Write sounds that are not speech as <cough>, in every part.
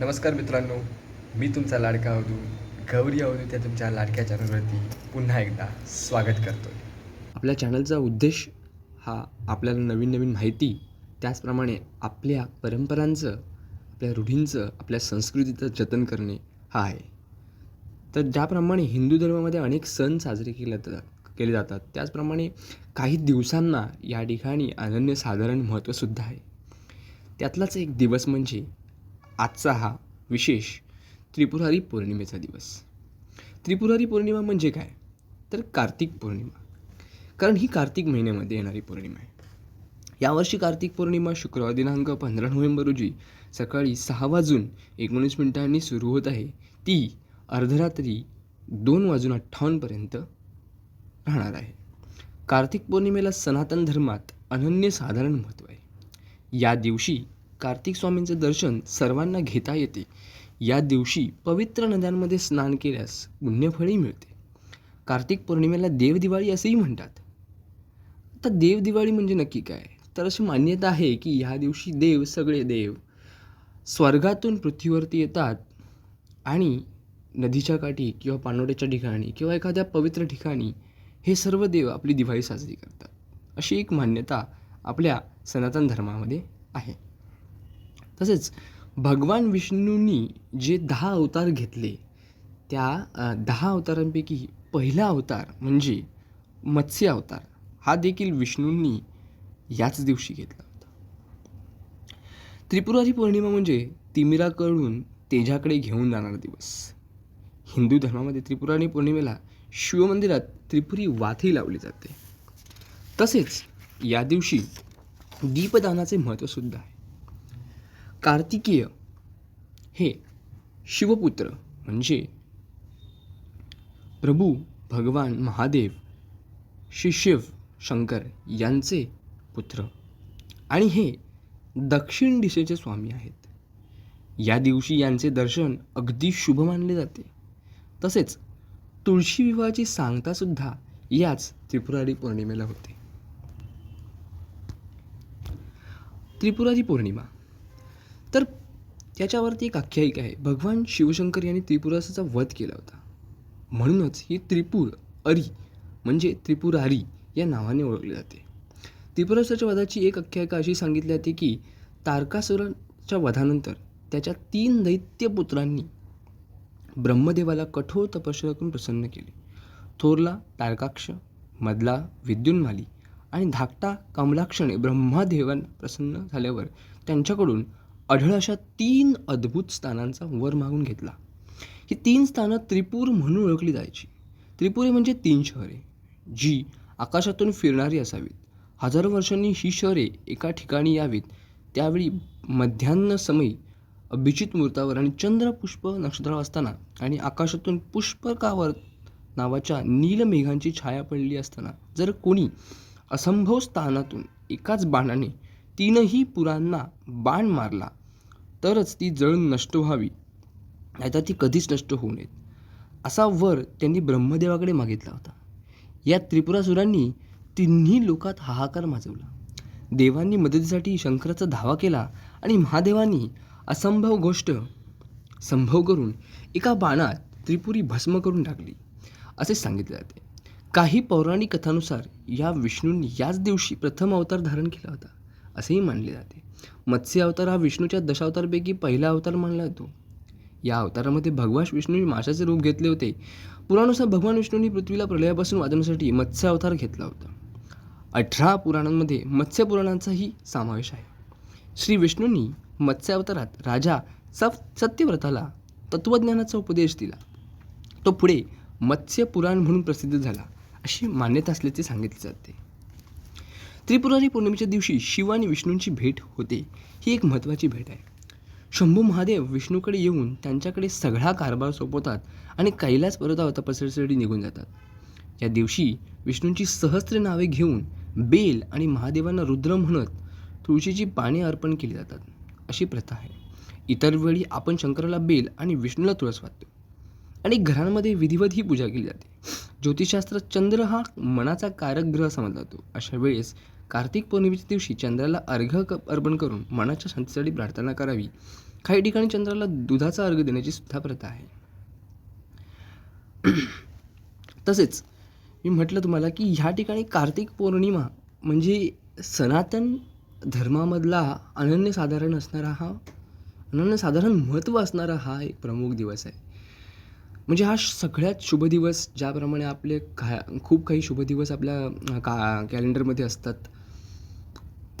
नमस्कार मित्रांनो मी तुमचा लाडका अवधू गौरी अवधू त्या तुमच्या लाडक्या चॅनलवरती पुन्हा एकदा स्वागत करतो आपल्या चॅनलचा उद्देश हा आपल्याला नवीन नवीन माहिती त्याचप्रमाणे आपल्या परंपरांचं आपल्या रूढींचं आपल्या संस्कृतीचं जतन करणे हा आहे. तर ज्याप्रमाणे हिंदू धर्मामध्ये अनेक सण साजरे केले जातात केले जातात त्याचप्रमाणे काही दिवसांना या ठिकाणी अनन्यसाधारण महत्त्वसुद्धा आहे. त्यातलाच एक दिवस म्हणजे आजचा हा विशेष त्रिपुरारी पौर्णिमेचा दिवस. त्रिपुरारी पौर्णिमा म्हणजे काय? तर कार्तिक पौर्णिमा. कारण ही कार्तिक महिन्यामध्ये येणारी पौर्णिमा आहे. यावर्षी कार्तिक पौर्णिमा शुक्रवार दिनांक पंधरा नोव्हेंबर रोजी सकाळी सहा वाजून एकोणीस मिनिटांनी सुरू होत आहे. ती अर्धरात्री दोन वाजून अठ्ठावन्नपर्यंत राहणार आहे. कार्तिक पौर्णिमेला सनातन धर्मात अनन्यसाधारण महत्त्व आहे. या दिवशी कार्तिक स्वामींचे दर्शन सर्वांना घेता येते. या दिवशी पवित्र नद्यांमध्ये स्नान केल्यास पुण्यफळी मिळते. कार्तिक पौर्णिमेला देवदिवाळी असेही म्हणतात. आता देवदिवाळी म्हणजे नक्की काय? तर अशी मान्यता आहे की ह्या दिवशी देव सगळे देव स्वर्गातून पृथ्वीवरती येतात आणि नदीच्या काठी किंवा पानोड्याच्या ठिकाणी किंवा एखाद्या पवित्र ठिकाणी हे सर्व देव आपली दिवाळी साजरी करतात. अशी एक मान्यता आपल्या सनातन धर्मामध्ये आहे. तसेच भगवान विष्णूंनी जे दहा अवतार घेतले त्या दहा अवतारांपैकी पहिला अवतार म्हणजे मत्स्य अवतार हा देखील विष्णूंनी याच दिवशी घेतला होता. त्रिपुरारी पौर्णिमा म्हणजे तिमिराकडून तेजाकडे घेऊन जाणारा दिवस. हिंदू धर्मामध्ये त्रिपुरारी पौर्णिमेला शिवमंदिरात त्रिपुरी वाथही लावली जाते. तसेच या दिवशी दीपदानाचे महत्त्वसुद्धा आहे. कार्तिकेय हे शिवपुत्र म्हणजे प्रभू भगवान महादेव श्री शिव शंकर यांचे पुत्र. आणि हे दक्षिण दिशेचे स्वामी आहेत. या दिवशी यांचे दर्शन अगदी शुभ मानले जाते. तसेच तुळशी विवाहाची सांगतासुद्धा याच त्रिपुरारी पौर्णिमेला होते. त्रिपुरारी पौर्णिमा तर त्याच्यावरती एक आख्यायिका आहे. भगवान शिवशंकर यांनी त्रिपुरासाचा वध केला होता. म्हणूनच ही त्रिपूर अरी म्हणजे त्रिपुरारी या नावाने ओळखली जाते. त्रिपुरासाच्या वधाची एक आख्यायिका अशी सांगितली जाते की तारकासुराच्या वधानंतर त्याच्या तीन दैत्यपुत्रांनी ब्रह्मदेवाला कठोर तपश्चर्या करून प्रसन्न केले. थोरला तारकाक्ष मधला विद्युन्माली आणि धाकटा कमलाक्षणे ब्रह्मदेवांना प्रसन्न झाल्यावर त्यांच्याकडून आढळ अशा तीन अद्भुत स्थानांचा वर मागून घेतला. ही तीन स्थानं त्रिपूर म्हणून ओळखली जायची. त्रिपुरी म्हणजे तीन शहरे जी आकाशातून फिरणारी असावीत. हजारो वर्षांनी ही शहरे एका ठिकाणी यावीत त्यावेळी मध्यान्ह समयी अभिजित मुहूर्तावर आणि चंद्र पुष्प असताना आणि आकाशातून पुष्पकावर नावाच्या नीलमेघांची छाया पडली असताना जर कोणी असंभव स्थानातून एकाच बाणाने तीनही पुरांना बाण मारला तरच ती जळून नष्ट व्हावी. नाहीतर ती कधीच नष्ट होऊ नयेत. असा वर त्यांनी ब्रह्मदेवाकडे मागितला होता. या त्रिपुरासुरांनी तिन्ही लोकात हाहाकार माजवला. देवांनी मदतीसाठी शंकराचा धावा केला आणि महादेवांनी असंभव गोष्ट संभव करून एका बाणात त्रिपुरी भस्म करून टाकली. असे सांगितले जाते. काही पौराणिक कथानुसार या विष्णूंनी याच दिवशी प्रथम अवतार धारण केला होता. असेही मानले जाते. मत्स्य अवतार हा विष्णूच्या दशावतारपैकी पहिला अवतार मानला जातो. या अवतारामध्ये भगवान विष्णूने माशाचे रूप घेतले होते. पुराणानुसार भगवान विष्णूंनी पृथ्वीला प्रलयापासून वाचवण्यासाठी मत्स्य अवतार घेतला होता. अठरा पुराणांमध्ये मत्स्य पुराणांचाही समावेश आहे. श्री विष्णूंनी मत्स्य अवतारात राजा सफ सत्यव्रताला तत्त्वज्ञानाचा उपदेश दिला. तो पुढे मत्स्य पुराण म्हणून प्रसिद्ध झाला अशी मान्यता असल्याचे सांगितले जाते. त्रिपुरारी पौर्णिमेच्या दिवशी शिव आणि विष्णूंची भेट होते. ही एक महत्त्वाची भेट आहे. शंभू महादेव विष्णूकडे येऊन त्यांच्याकडे सगळा कारभार सोपवतात आणि कैलास पर्वतावर तपस्यासाठी निघून जातात. या दिवशी विष्णूंची सहस्त्र नावे घेऊन बेल आणि महादेवांना रुद्र म्हणत तुळशीची पाने अर्पण केली जातात. अशी प्रथा आहे. इतर वेळी आपण शंकराला बेल आणि विष्णूला तुळस वाटतो आणि घरांमध्ये विधिवत ही पूजा केली जाते. ज्योतिषशास्त्र चंद्र हा मनाचा कारक ग्रह समजला जातो. अशा वेळेस कार्तिक पौर्णिमेच्या दिवशी चंद्राला अर्घ्य क अर्पण करून मनाच्या शांतीसाठी प्रार्थना करावी. काही ठिकाणी चंद्राला दुधाचा अर्घ देण्याची सुद्धा प्रथा आहे. <clears throat> तसेच मी म्हटलं तुम्हाला की ह्या ठिकाणी कार्तिक पौर्णिमा म्हणजे सनातन धर्मामधला अनन्यसाधारण असणारा हा अनन्यसाधारण महत्त्व असणारा हा एक प्रमुख दिवस आहे. म्हणजे हा सगळ्यात शुभ दिवस ज्याप्रमाणे आपले खा खूप काही शुभ दिवस आपल्या का कॅलेंडरमध्ये असतात.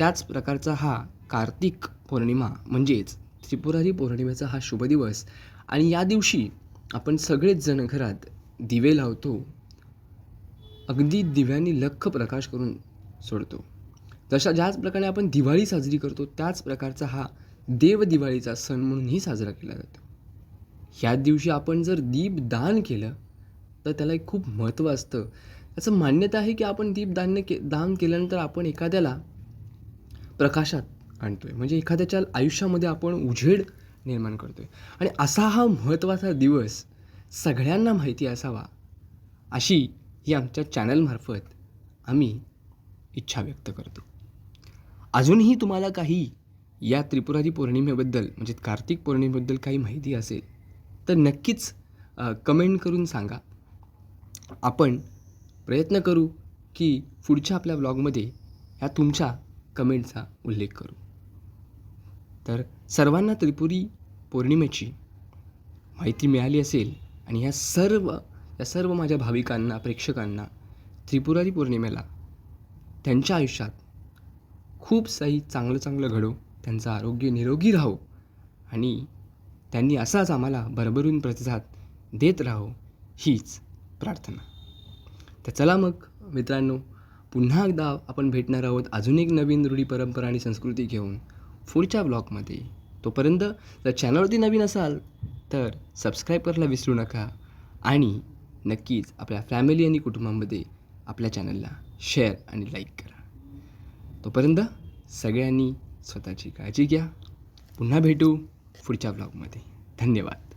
त्याच प्रकारचा हा कार्तिक पौर्णिमा म्हणजेच त्रिपुरारी पौर्णिमेचा हा शुभ दिवस. आणि या दिवशी आपण सगळेच जण घरात दिवे लावतो. अगदी दिव्यांनी लख प्रकाश करून सोडतो. जशा ज्याच प्रकारे आपण दिवाळी साजरी करतो त्याच प्रकारचा हा देव दिवाळीचा सण म्हणूनही साजरा केला जातो. ह्या दिवशी आपण जर दीपदान केलं तर त्याला एक खूप महत्त्व असतं. त्याचं मान्यता आहे की आपण दीपदान के दान केल्यानंतर आपण एखाद्याला प्रकाशात आणतो आहे म्हणजे एखाद्याच्या आयुष्यामध्ये आपण उजेड निर्माण करतो आहे आणि असा हा महत्त्वाचा दिवस सगळ्यांना माहिती असावा अशी ही आमच्या चॅनलमार्फत आम्ही इच्छा व्यक्त करतो. अजूनही तुम्हाला काही या त्रिपुरारी पौर्णिमेबद्दल म्हणजे कार्तिक पौर्णिमेबद्दल काही माहिती असेल तर नक्कीच कमेंट करून सांगा. आपण प्रयत्न करू की पुढच्या आपल्या ब्लॉगमध्ये ह्या तुमच्या कमेंटचा उल्लेख करू. तर सर्वांना त्रिपुरी पौर्णिमेची माहिती मिळाली असेल आणि ह्या सर्व या सर्व माझ्या भाविकांना प्रेक्षकांना त्रिपुरारी पौर्णिमेला त्यांच्या आयुष्यात खूप साही चांगलं चांगलं घडो त्यांचं आरोग्य निरोगी राहो आणि त्यांनी असाच आम्हाला भरभरून प्रतिसाद देत राहो हीच प्रार्थना. तर चला मग मित्रांनो पुन्हा एकदा आपण भेटणार आहोत अजून एक नवीन रूढी परंपरा आणि संस्कृती घेऊन पुढच्या ब्लॉगमध्ये. तोपर्यंत जर चॅनलवरती नवीन असाल तर सबस्क्राईब करायला विसरू नका आणि नक्कीच आपल्या फॅमिली आणि कुटुंबामध्ये आपल्या चॅनलला शेअर आणि लाईक करा. तोपर्यंत सगळ्यांनी स्वतःची काळजी घ्या. पुन्हा भेटू पुढच्या ब्लॉगमध्ये. धन्यवाद.